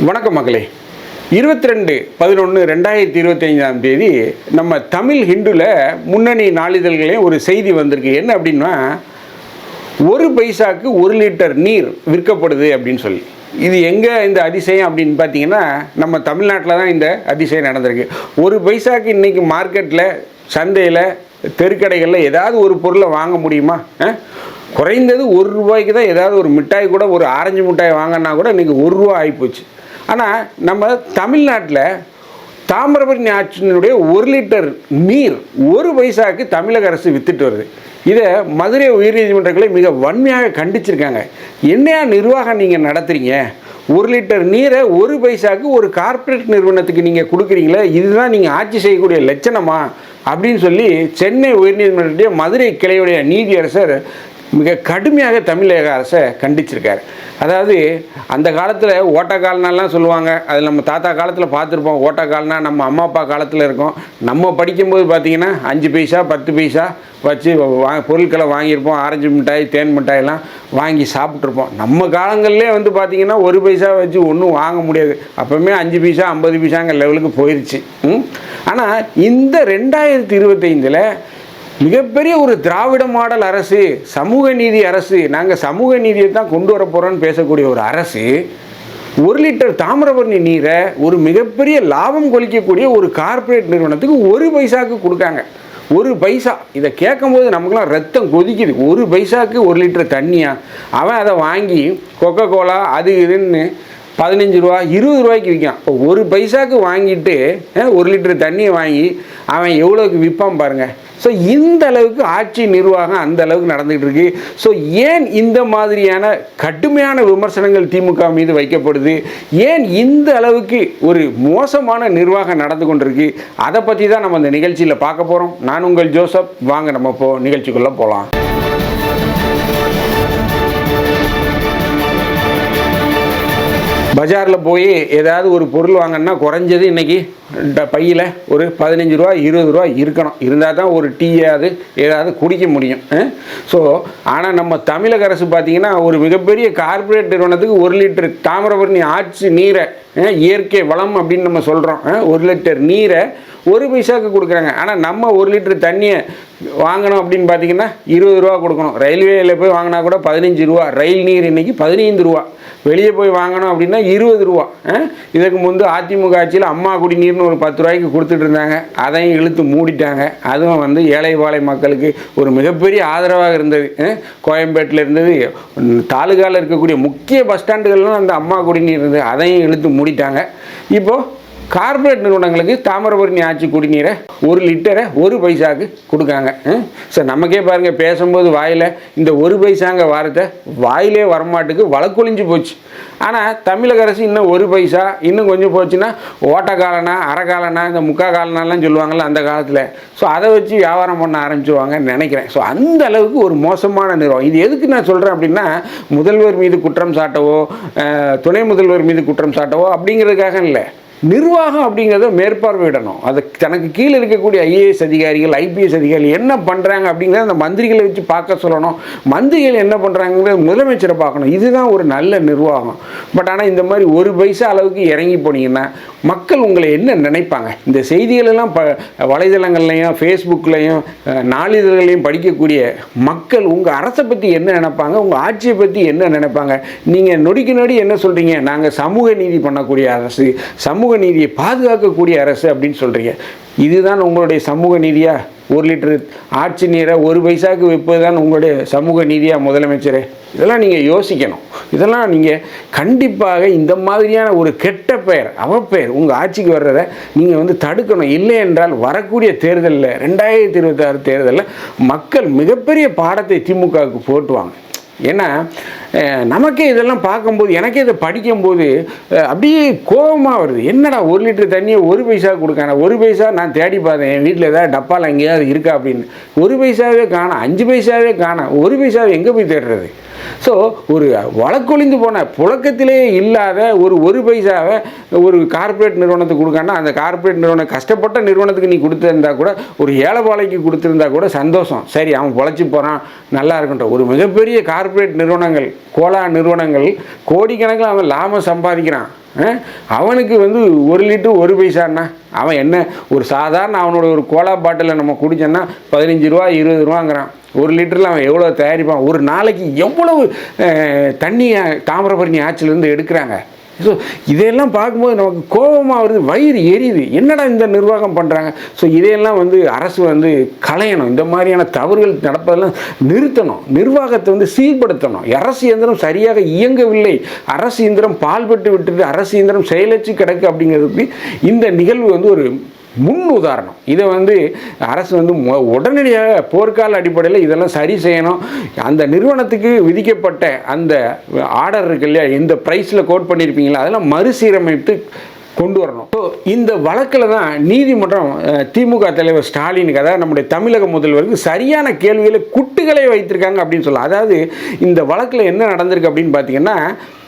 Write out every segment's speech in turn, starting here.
வணக்கம் மக்களே. இருபத்தி ரெண்டு பதினொன்று ரெண்டாயிரத்தி இருபத்தைந்தாம் தேதி நம்ம தமிழ் ஹிந்துல முன்னணி நாளிதழ்களையும் ஒரு செய்தி வந்திருக்கு. என்ன அப்படின்னா ஒரு பைசாக்கு ஒரு லிட்டர் நீர் விற்கப்படுது அப்படின்னு சொல்லி. இது எங்கே இந்த அதிசயம் அப்படின்னு பார்த்தீங்கன்னா நம்ம தமிழ்நாட்டில் தான் இந்த அதிசயம் நடந்திருக்கு. ஒரு பைசாக்கு இன்றைக்கி மார்க்கெட்டில் சந்தையில் தெருக்கடைகளில் ஏதாவது ஒரு பொருளை வாங்க முடியுமா? குறைந்தது ஒரு ரூபாய்க்கு தான் ஏதாவது ஒரு மிட்டாய் கூட ஒரு ஆரஞ்சு மிட்டாய் வாங்கினா கூட இன்றைக்கி ஒரு ரூபா ஆகிப்போச்சு ஆனால் நம்ம தமிழ்நாட்டில் தாமிரபரணி ஆற்றினுடைய ஒரு லிட்டர் நீர் ஒரு பைசாவுக்கு தமிழக அரசு வித்துட்டு வருது. இதை மதுரை உயர்நீதிமன்றங்களை மிக வன்மையாக கண்டிச்சிருக்காங்க. என்னையா நிர்வாகம் நீங்கள் நடத்துகிறீங்க ஒரு லிட்டர் நீரை ஒரு பைசாவுக்கு ஒரு கார்ப்பரேட் நிறுவனத்துக்கு நீங்கள் கொடுக்குறீங்களே இதுதான் நீங்கள் ஆட்சி செய்யக்கூடிய லட்சணமா? அப்படின்னு சொல்லி சென்னை உயர்நீதிமன்றத்துடைய மதுரை கிளையுடைய நீதியரசர் மிக கடுமையாக தமிழக அரசை கண்டிச்சிருக்காரு. அதாவது அந்த காலத்தில் ஓட்டக்கால்னாலாம் சொல்லுவாங்க. அது நம்ம தாத்தா காலத்தில் பார்த்துருப்போம். ஓட்டக்கால்னா நம்ம அம்மா அப்பா காலத்தில் இருக்கோம். நம்ம படிக்கும்போது பார்த்திங்கன்னா அஞ்சு பைசா பத்து பைசா வச்சு வா பொருட்களை வாங்கியிருப்போம். ஆரஞ்சு மிட்டாய் தேன் மிட்டாயெல்லாம் வாங்கி சாப்பிட்ருப்போம் நம்ம காலங்கள்லேயே வந்து பார்த்திங்கன்னா ஒரு பைசா வச்சு ஒன்றும் வாங்க முடியாது. அப்போவுமே அஞ்சு பைசா ஐம்பது பைசாங்க லெவலுக்கு போயிடுச்சு ஆனால் இந்த ரெண்டாயிரத்தி இருபத்தைந்தில் மிகப்பெரிய ஒரு திராவிட மாடல் அரசு சமூக நீதி அரசு நாங்கள் சமூக நீதியை தான் கொண்டு வர போகிறோன்னு பேசக்கூடிய ஒரு அரசு ஒரு லிட்டர் தாமிரபரணி நீரை ஒரு மிகப்பெரிய லாபம் கொலிக்கக்கூடிய ஒரு கார்ப்பரேட் நிறுவனத்துக்கு ஒரு பைசாக்கு கொடுக்காங்க. ஒரு பைசா. இதை கேட்கும்போது நமக்குலாம் ரத்தம் கொதிக்குது. ஒரு பைசாக்கு ஒரு லிட்டர் தண்ணியா? அவன் அதை வாங்கி கொக்கோ கோலா அது இதுன்னு பதினஞ்சு ரூபா இருபது ரூபாய்க்கு விற்கான் இப்போ ஒரு பைசாவுக்கு வாங்கிட்டு ஒரு லிட்டர் தண்ணியை வாங்கி அவன் எவ்வளோக்கு விற்பான் பாருங்கள் ஸோ இந்த அளவுக்கு ஆட்சி நிர்வாகம் அந்த அளவுக்கு நடந்துகிட்டு இருக்கு. ஸோ ஏன் இந்த மாதிரியான கடுமையான விமர்சனங்கள் திமுக மீது வைக்கப்படுது? ஏன் இந்த அளவுக்கு ஒரு மோசமான நிர்வாகம் நடந்து கொண்டிருக்கு? அதை பற்றி தான் நம்ம இந்த நிகழ்ச்சியில் பார்க்க போகிறோம் நான் உங்கள் ஜோசப். வாங்க நம்ம இப்போ நிகழ்ச்சிக்குள்ளே போகலாம் பஜாரில் போய் ஏதாவது ஒரு பொருள் வாங்கினா குறைஞ்சது இன்றைக்கி பையில் ஒரு பதினஞ்சு ரூபா இருபது ரூபா இருக்கணும். இருந்தால் தான் ஒரு டீயாவது ஏதாவது குடிக்க முடியும். ஸோ ஆனால் நம்ம தமிழக அரசு பார்த்திங்கன்னா ஒரு மிகப்பெரிய கார்ப்பரேட் நிறுவனத்துக்கு ஒரு லிட்டர் தாமிரபரணி ஆட்சி நீரை இயற்கை வளம் அப்படின்னு நம்ம சொல்கிறோம் ஒரு லிட்டர் நீரை ஒரு பைசாவுக்கு கொடுக்குறாங்க. ஆனால் நம்ம ஒரு லிட்டர் தண்ணியை வாங்கணும் அப்படின்னு பார்த்தீங்கன்னா இருபது ரூபா கொடுக்கணும். ரயில்வேயில் போய் வாங்கினா கூட பதினஞ்சு ரூபா. ரயில் நீர் இன்னைக்கு பதினைந்து ரூபா. வெளியே போய் வாங்கணும் அப்படின்னா இருபது ரூபா. இதுக்கு முன்பு அதிமுக ஆட்சியில் அம்மா குடிநீர்னு ஒரு பத்து ரூபாய்க்கு கொடுத்துட்டு இருந்தாங்க. அதையும் இழுத்து மூடிட்டாங்க. அதுவும் வந்து ஏழை மக்களுக்கு ஒரு மிகப்பெரிய ஆதரவாக இருந்தது. கோயம்பேட்டில் இருந்தது. தாலுகாவில் இருக்கக்கூடிய முக்கிய பஸ் ஸ்டாண்டுகள்லாம் அந்த அம்மா குடிநீர் இருந்தது. அதையும் இழுத்து மூடிட்டாங்க. இப்போது கார்ப்பரேட் நிறுவனங்களுக்கு தாமிரபரணி ஆட்சி குடிநீரை ஒரு லிட்டரை ஒரு பைசாக்கு கொடுக்காங்க. சார் நமக்கே பாருங்கள் பேசும்போது வாயில் இந்த ஒரு பைசாங்க வாரத்தை வாயிலே வரமாட்டுக்கு வழக்கொழிஞ்சு போச்சு. ஆனால் தமிழக அரசு இன்னும் ஒரு பைசா இன்னும் கொஞ்சம் போச்சுன்னா ஓட்டக்காலனா அரைக்காலனா இந்த முக்கா காலனாலாம் சொல்லுவாங்கள்ல அந்த காலத்தில். ஸோ அதை வச்சு வியாபாரம் பண்ண ஆரம்பிச்சுவாங்கன்னு நினைக்கிறேன். ஸோ அந்த அளவுக்கு ஒரு மோசமான நிறுவனம். இது எதுக்கு நான் சொல்கிறேன் அப்படின்னா முதல்வர் மீது குற்றம் சாட்டவோ துணை முதல்வர் மீது குற்றம் சாட்டவோ அப்படிங்கிறதுக்காக இல்லை. நிர்வாகம் அப்படிங்கிறத மேற்பார்வையிடணும். அது தனக்கு கீழே இருக்கக்கூடிய ஐஏஎஸ் அதிகாரிகள் ஐபிஎஸ் அதிகாரிகள் என்ன பண்ணுறாங்க அப்படிங்கிறத அந்த மந்திரிகளை வச்சு பார்க்க சொல்லணும். மந்திரிகள் என்ன பண்ணுறாங்கிறத முதலமைச்சரை பார்க்கணும். இதுதான் ஒரு நல்ல நிர்வாகம். பட் ஆனால் இந்த மாதிரி ஒரு பைசா அளவுக்கு இறங்கி போனீங்கன்னா மக்கள் உங்களை என்ன நினைப்பாங்க? இந்த செய்திகளெல்லாம் ப வலைதளங்கள்லையும் ஃபேஸ்புக்லேயும் நாளிதழ்களையும் படிக்கக்கூடிய மக்கள் உங்கள் அரசை பற்றி என்ன நினைப்பாங்க? உங்கள் ஆட்சியை பற்றி என்ன நினைப்பாங்க? நீங்கள் நொடிக்கு நொடி என்ன சொல்கிறீங்க நாங்கள் சமூக நீதி பண்ணக்கூடிய அரசு சமூக நீதியை பாதுகாக்கக்கூடிய அரசு அப்படின்னு சொல்கிறீங்க இதுதான் உங்களுடைய சமூக நீதியா? ஒரு லிட்டரு ஆட்சி நீரை ஒரு பைசாவுக்கு விற்பது தான் உங்களுடைய சமூக நீதியாக முதலமைச்சர்? இதெல்லாம் நீங்கள் யோசிக்கணும். இதெல்லாம் நீங்கள் கண்டிப்பாக இந்த மாதிரியான ஒரு கெட்ட பெயர் அவப்பெயர் உங்கள் ஆட்சிக்கு வர்றதை நீங்கள் வந்து தடுக்கணும். இல்லை என்றால் வரக்கூடிய தேர்தலில் ரெண்டாயிரத்தி இருபத்தாறு தேர்தலில் மக்கள் மிகப்பெரிய பாடத்தை திமுகவுக்கு போட்டுவாங்க. ஏன்னா நமக்கே இதெல்லாம் பார்க்கும்போது எனக்கே இதை படிக்கும்போது அப்படியே கோபமாக வருது. என்னடா ஒரு லிட்டர் தண்ணியை ஒரு பைசா கொடுக்கான? ஒரு பைசா நான் தேடி பார்த்தேன். என் வீட்டில் ஏதாவது டப்பாவில் எங்கேயாவது இருக்கா அப்படின்னு. ஒரு பைசாவே காணும். அஞ்சு பைசாவே காணும். ஒரு பைசாவை எங்கே போய் தேடுறது? ஸோ ஒரு வழக்கொழிந்து போன புழக்கத்திலே இல்லாத ஒரு ஒரு பைசாவை ஒரு கார்ப்பரேட் நிறுவனத்துக்கு கொடுக்கான்னா அந்த கார்ப்பரேட் நிறுவனம் கஷ்டப்பட்ட நிறுவனத்துக்கு நீ கொடுத்துருந்தா கூட ஒரு ஏழைப்பாளைக்கு கொடுத்துருந்தா கூட சந்தோஷம். சரி அவன் பொழைச்சி போகிறான் நல்லா இருக்கட்டும் ஒரு மிகப்பெரிய கார்ப்பரேட் நிறுவனங்கள் கோலா நிறுவனங்கள் கோடிக்கணக்கில் அவன் லாபம் சம்பாதிக்கிறான். அவனுக்கு வந்து ஒரு லிட்டர் ஒரு பைசாண்ணா. அவன் என்ன ஒரு சாதாரண அவனோட ஒரு கோலா பாட்டிலை நம்ம குடிச்சோன்னா பதினஞ்சு ரூபா இருபது ரூபாங்கிறான். ஒரு லிட்டரில் அவன் எவ்வளோ தயாரிப்பான்? ஒரு நாளைக்கு எவ்வளவு தண்ணியை தாமிரபரணி ஆற்றிலேருந்து எடுக்கிறாங்க? ஸோ இதையெல்லாம் பார்க்கும்போது நமக்கு கோபமாக வருது வயிறு எரியுது. என்னடா இந்த நிர்வாகம் பண்ணுறாங்க ஸோ இதையெல்லாம் வந்து அரசு வந்து களையணும். இந்த மாதிரியான தவறுகள் நடப்பதெல்லாம் நிறுத்தணும். நிர்வாகத்தை வந்து சீர்படுத்தணும். அரசு இயந்திரம் சரியாக இயங்கவில்லை. அரசு இயந்திரம் பால்பட்டு விட்டுது. அரசு இயந்திரம் செயலற்று கிடக்கு அப்படிங்கிறதுக்கு இந்த நிகழ்வு வந்து ஒரு முன் உதாரணம் இதை வந்து அரசு வந்து உடனடியாக போர்க்கால அடிப்படையில் இதெல்லாம் சரி செய்யணும். அந்த நிறுவனத்துக்கு விதிக்கப்பட்ட அந்த ஆர்டர் இருக்கு இல்லையா எந்த ப்ரைஸில் கோட் பண்ணியிருப்பீங்களா அதெல்லாம் மறுசீரமைத்து கொண்டு வரணும். ஸோ இந்த வழக்கில் தான் நீதிமன்றம் திமுக தலைவர் ஸ்டாலினுக்கு அதாவது நம்முடைய தமிழக முதல்வருக்கு சரியான கேள்விகளை குட்டுகளை வைத்திருக்காங்க அப்படின்னு சொல்லலாம். அதாவது இந்த வழக்கில் என்ன நடந்திருக்கு அப்படின்னு பார்த்தீங்கன்னா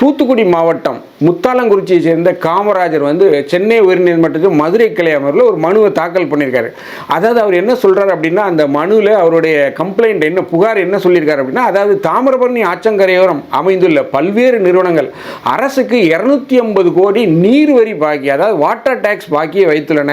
தூத்துக்குடி மாவட்டம் முத்தாலங்குறிச்சியை சேர்ந்த காமராஜர் வந்து சென்னை உயர்நீதிமன்றத்தில் மதுரை கிளை அமர்வில் ஒரு மனுவை தாக்கல் பண்ணியிருக்காரு. அதாவது அவர் என்ன சொல்கிறார் அப்படின்னா அந்த மனுவில் அவருடைய கம்ப்ளைண்ட் என்ன புகார் என்ன சொல்லியிருக்காரு அப்படின்னா அதாவது தாமிரபரணி ஆச்சங்கரையோரம் அமைந்துள்ள பல்வேறு நிறுவனங்கள் அரசுக்கு இரநூத்தி ஐம்பது கோடி நீர் வரி பாக்கி அதாவது வாட்டர் டேக்ஸ் பாக்கியை வைத்துள்ளன.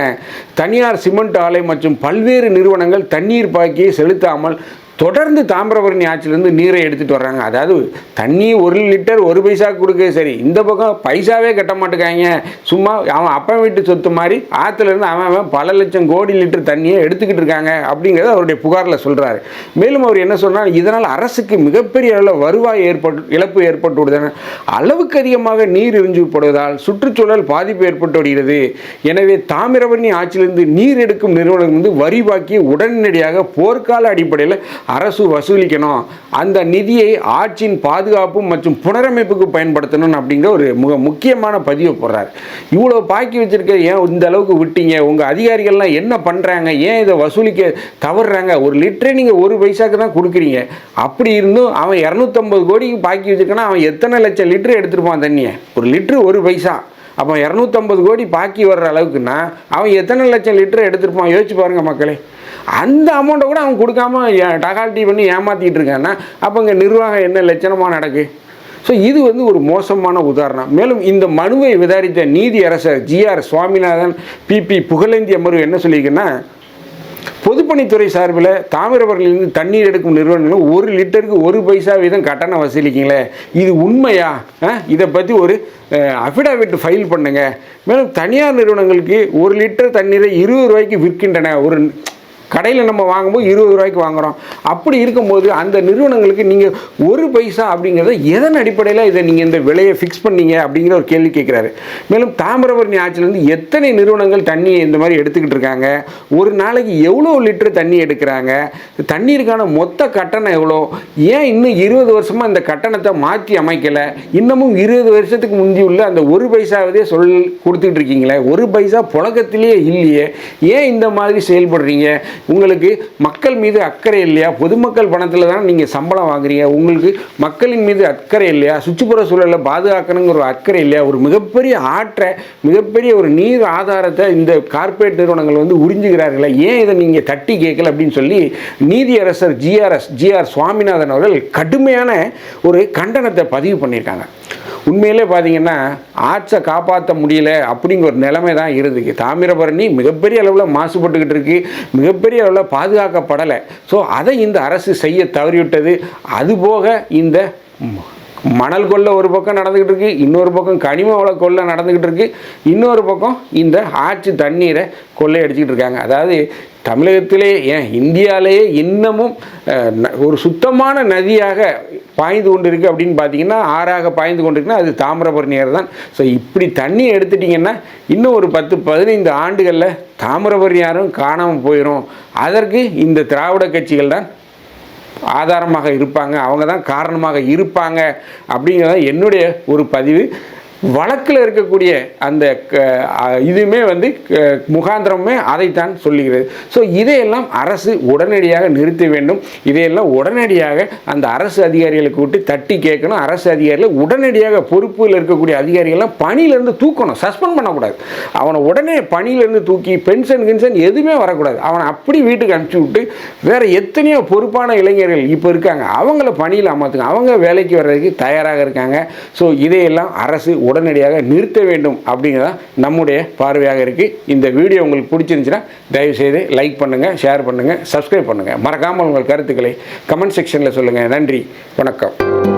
தனியார் சிமெண்ட் ஆலை மற்றும் பல்வேறு நிறுவனங்கள் தண்ணீர் பாக்கியை செலுத்தாமல் தொடர்ந்து தாமிரபரணி ஆற்றிலிருந்து நீரை எடுத்துகிட்டு வர்றாங்க. அதாவது தண்ணி ஒரு லிட்டர் ஒரு பைசா கொடுக்க சரி. இந்த பக்கம் பைசாவே கட்ட மாட்டேங்காங்க சும்மா அவன் அப்பன் வீட்டு சொத்து மாதிரி ஆற்றுல இருந்து அவன் அவன் பல லட்சம் கோடி லிட்டர் தண்ணியை எடுத்துக்கிட்டு இருக்காங்க அப்படிங்கிறத அவருடைய புகாரில் சொல்கிறாரு மேலும் அவர் என்ன சொன்னார்? இதனால் அரசுக்கு மிகப்பெரிய அளவில் வருவாய் ஏற்பட்டு இழப்பு ஏற்பட்டு விடுதன அளவுக்கு அதிகமாக நீர் எரிஞ்சுப்படுவதால் சுற்றுச்சூழல் பாதிப்பு ஏற்பட்டு வருகிறது. எனவே தாமிரபரணி ஆற்றிலிருந்து நீர் எடுக்கும் நிறுவனம் வந்து வரி பாக்கி உடனடியாக போர்க்கால அடிப்படையில் அரசு வசூலிக்கணும். அந்த நிதியை ஆட்சியின் பாதுகாப்பு மற்றும் புனரமைப்புக்கு பயன்படுத்தணும் அப்படிங்கிற ஒரு மிக முக்கியமான பதிவை போடுறார். இவ்வளோ பாக்கி வச்சிருக்க ஏன் இந்த அளவுக்கு விட்டீங்க? உங்கள் அதிகாரிகள்லாம் என்ன பண்ணுறாங்க ஏன் இதை வசூலிக்க தவறுறாங்க? ஒரு லிட்டரே நீங்கள் ஒரு பைசாக்கு தான் கொடுக்குறீங்க. அப்படி இருந்தும் அவன் இரநூத்தம்பது கோடிக்கு பாக்கி வச்சிருக்கானா அவன் எத்தனை லட்சம் லிட்டர் எடுத்துருப்பான் தண்ணியை? ஒரு லிட்டரு ஒரு பைசா. அப்போ இரநூத்தம்பது கோடி பாக்கி வர்ற அளவுக்குன்னா அவன் எத்தனை லட்சம் லிட்டர் எடுத்திருப்பான்? யோசிச்சு பாருங்கள் மக்களே. அந்த அமௌண்ட்டை கூட அவன் கொடுக்காம டகால்ட்டி பண்ணி ஏமாற்றிக்கிட்டு இருக்கான்னா அப்போ இங்கே நிர்வாகம் என்ன லட்சணமாக நடக்கு? ஸோ இது வந்து ஒரு மோசமான உதாரணம். மேலும் இந்த மனுவை விசாரித்த நீதியரசர் ஜிஆர் சுவாமிநாதன் பிபி புகழேந்தி அமர்வு என்ன சொல்லியிருக்குன்னா பொதுப்பணித்துறை சார்பில் தாமிரபரணிலிருந்து தண்ணீர் எடுக்கும் நிறுவனங்களும் ஒரு லிட்டருக்கு ஒரு பைசா வீதம் கட்டணம் வசூலிக்கீங்களே இது உண்மையா? ஆ? இதை பற்றி ஒரு அஃபிடாவிட் ஃபைல் பண்ணுங்கள் மேலும் தனியார் நிறுவனங்களுக்கு ஒரு லிட்டர் தண்ணீரை இருபது ரூபாய்க்கு விற்கின்றன. ஒரு கடையில் நம்ம வாங்கும்போது இருபது ரூபாய்க்கு வாங்குறோம். அப்படி இருக்கும்போது அந்த நிறுவனங்களுக்கு நீங்கள் ஒரு பைசா அப்படிங்கிறத எதன் அடிப்படையில் இதை நீங்கள் இந்த விலையை ஃபிக்ஸ் பண்ணீங்க அப்படிங்கிற ஒரு கேள்வி கேட்குறாரு மேலும் தாமிரபரணி ஆற்றிலிருந்து எத்தனை நிறுவனங்கள் தண்ணியை இந்த மாதிரி எடுத்துக்கிட்டு இருக்காங்க? ஒரு நாளைக்கு எவ்வளோ லிட்டர் தண்ணி எடுக்கிறாங்க? தண்ணீருக்கான மொத்த கட்டணம் எவ்வளோ? ஏன் இன்னும் இருபது வருஷமாக இந்த கட்டணத்தை மாற்றி அமைக்கலை? இன்னமும் இருபது வருஷத்துக்கு முந்தி உள்ள அந்த ஒரு பைசாவதே சொல் கொடுத்துட்டு இருக்கீங்களே. ஒரு பைசா புழக்கத்திலேயே இல்லையே. ஏன் இந்த மாதிரி செயல்படுறீங்க? உங்களுக்கு மக்கள் மீது அக்கறை இல்லையா? பொதுமக்கள் பணத்தில் தான் நீங்கள் சம்பளம் வாங்குறீங்க. உங்களுக்கு மக்களின் மீது அக்கறை இல்லையா? சுற்றுப்புற சூழலை பாதுகாக்கணுங்கிற ஒரு அக்கறை இல்லையா? ஒரு மிகப்பெரிய ஆற்றை மிகப்பெரிய ஒரு நீர் ஆதாரத்தை இந்த கார்ப்பரேட் நிறுவனங்கள் வந்து உறிஞ்சுகிறார்களே. ஏன் இதை நீங்கள் தட்டி கேட்கல அப்படின்னு சொல்லி நீதியரசர் ஜிஆர்எஸ் ஜிஆர் சுவாமிநாதன் அவர்கள் கடுமையான ஒரு கண்டனத்தை பதிவு பண்ணியிருக்காங்க. உண்மையிலே பார்த்தீங்கன்னா ஆட்சை காப்பாற்ற முடியல அப்படிங்கிற ஒரு நிலைமை தான் இருக்குது தாமிரபரணி மிகப்பெரிய அளவில் மாசுபட்டுக்கிட்டு இருக்கு மிகப்பெரிய அளவில் பாதுகாக்கப்படலை. ஸோ அதை இந்த அரசு செய்ய தவறிவிட்டது. அதுபோக இந்த மணல் கொள்ளை ஒரு பக்கம் நடந்துக்கிட்டு இருக்கு இன்னொரு பக்கம் கனிம வள கொள்ளை நடந்துக்கிட்டு இருக்கு. இன்னொரு பக்கம் இந்த ஆற்று தண்ணீரை கொள்ளையடிச்சிக்கிட்டு இருக்காங்க. அதாவது தமிழகத்திலே ஏன் இந்தியாவிலேயே இன்னமும் ந- ஒரு சுத்தமான நதியாக பாய்ந்து கொண்டிருக்கு அப்படின்னு பார்த்தீங்கன்னா ஆறாக பாய்ந்து கொண்டிருக்குன்னா அது தாமிரபரணியர் தான் ஸோ இப்படி தண்ணி எடுத்துட்டிங்கன்னா இன்னும் ஒரு பத்து பதினைந்து ஆண்டுகளில் தாமிரபரணியாரும் காணாமல் போயிடும் அதற்கு இந்த திராவிட கட்சிகள் தான் ஆதாரமாக இருப்பாங்க அவங்க தான் காரணமாக இருப்பாங்க அப்படிங்கிறத என்னுடைய ஒரு பதிவு. வழக்கில் இருக்கக்கூடிய அந்த க- இதுவுமே வந்து க- முகாந்திரமே அதைத்தான் சொல்லுகிறது. ஸோ இதையெல்லாம் அரசு உடனடியாக நிறுத்த வேண்டும். இதையெல்லாம் உடனடியாக அந்த அரசு அதிகாரிகளை கூட்டி தட்டி கேட்கணும். அரசு அதிகாரிகளை உடனடியாக பொறுப்பில் இருக்கக்கூடிய அதிகாரிகள்லாம் பணியிலேருந்து தூக்கணும். சஸ்பெண்ட் பண்ணக்கூடாது. அவனை உடனே பணியிலேருந்து தூக்கி பென்ஷன் கின்சன் எதுவுமே வரக்கூடாது. அவனை அப்படி வீட்டுக்கு அனுப்பிச்சி விட்டு வேறு எத்தனையோ பொறுப்பான இளைஞர்கள் இப்போ இருக்காங்க. அவங்கள பணியில் அமர்த்துங்க. அவங்க வேலைக்கு வர்றதுக்கு தயாராக இருக்காங்க. ஸோ இதையெல்லாம் அரசு உடனடியாக நிறுத்த வேண்டும் அப்படிங்கிறதான் நம்முடைய பார்வையாக இருக்குது இந்த வீடியோ உங்களுக்கு பிடிச்சிருந்துச்சுன்னா தயவுசெய்து லைக் பண்ணுங்கள் ஷேர் பண்ணுங்கள் சப்ஸ்கிரைப் பண்ணுங்கள் மறக்காமல் உங்கள் கருத்துக்களை கமெண்ட் செக்ஷனில் சொல்லுங்கள் நன்றி வணக்கம்.